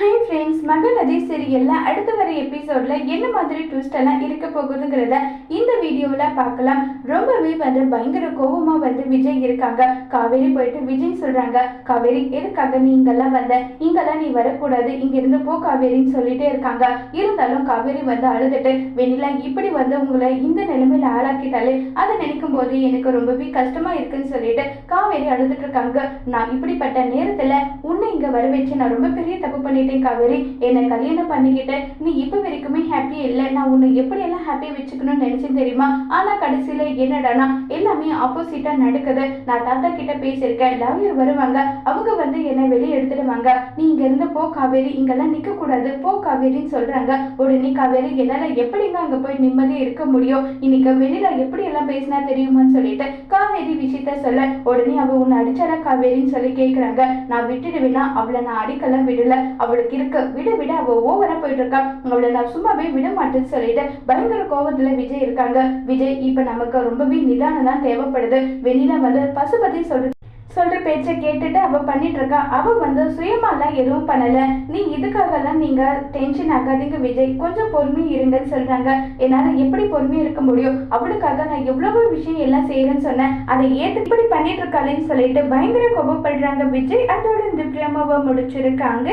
Hi friends Mahanadi சீரியலில் அடுத்து வர எபிசோட்ல என்ன மாதிரி ட்விஸ்ட் எல்லாம் இருக்க போகுதுங்கிறத இந்த வீடியோவில் பார்க்கலாம். ரொம்பவே வந்து பயங்கர கோபமாக வந்து விஜய் இருக்காங்க. காவேரி போயிட்டு விஜய் சொல்றாங்க காவேரி எதுக்காக நீ இங்கெல்லாம் வந்த? இங்கெல்லாம் நீ வரக்கூடாது. இங்கிருந்து போ காவேரின்னு சொல்லிட்டே இருக்காங்க. இருந்தாலும் காவேரி வந்து அழுதுட்டு வெண்ணிலா இப்படி வந்து உங்களை இந்த நிலைமையில ஆளாக்கிட்டாலே அதை நினைக்கும் போது எனக்கு ரொம்பவே கஷ்டமா இருக்குன்னு சொல்லிட்டு காவேரி அழுதுட்டு இருக்காங்க. நான் இப்படிப்பட்ட நேரத்துல உன் இங்க வர வச்சு நான் ரொம்ப பெரிய தப்பு பண்ணிட்டேன் காவேரி. என்னை கல்யாணம் பண்ணிக்கிட்ட நீ இப்ப வரைக்குமே ஹாப்பியா இல்லை. நான் உன்னை எப்படி எல்லாம் ஹாப்பியா வச்சுக்கணும்னு நினைச்சேன் தெரியுமா? ஆனா கடைசியில என்னடானா எல்லாமே ஆப்போசிட்டா நடக்குது. நான் தாத்தா கிட்ட பேசியிருக்கேன். லவ்யர் வருவாங்க. அவங்க வந்து என்னை வெளியே எடுத்துடுவாங்க. நீ இங்க இருந்து போ காவேரி. இங்கெல்லாம் நிக்க கூடாது. போ காவேரின்னு சொல்றாங்க. உடனே காவேரி என்னால எப்படிங்க அங்க போய் நிம்மதியா இருக்க முடியும்? இன்னைக்கு வெளியில எப்படி எல்லாம் பேசினா தெரியுமான்னு சொல்லிட்டு காவேரி விஷயத்த சொல்ல உடனே அவ உன்னை அடிச்சாரா காவேரின்னு சொல்லி கேக்குறாங்க. நான் விட்டுடுவேனா? அவளை நான் அடிக்கலாம் விடல. அவளுக்கு இருக்கு. விட விட. அவ ஓவரா போயிட்டு இருக்கா. அவளை நான் சும்மாவே விட மாட்டேன்னு சொல்லிட்டு பயங்கர கோவத்துல விஜய் இருக்காங்க. விஜய் இப்ப நமக்கு ரொம்பவே நிதானம் தான் தேவைப்படுது. வெளியில வந்து பசுபதி சொல்ற சொல்ற பேச்சை கேட்டுட்டு அவள் பண்ணிட்டு இருக்கா அவள் வந்து சுயமாலாம் எதுவும் பண்ணலை. நீ இதுக்காகலாம் நீங்க டென்ஷன் ஆகாதீங்க விஜய். கொஞ்சம் பொறுமை இருங்கன்னு சொல்றாங்க. என்னால எப்படி பொறுமையா இருக்க முடியும்? அவளுக்காக நான் எவ்வளவு விஷயம் எல்லாம் செய்யறேன்னு சொன்னேன். அதை ஏத்து இப்படி பண்ணிட்டு இருக்காளேன்னு சொல்லிட்டு பயங்கர கோபப்படுறாங்க விஜய். அதோட இந்த ட்ராமாவை முடிச்சிருக்காங்க.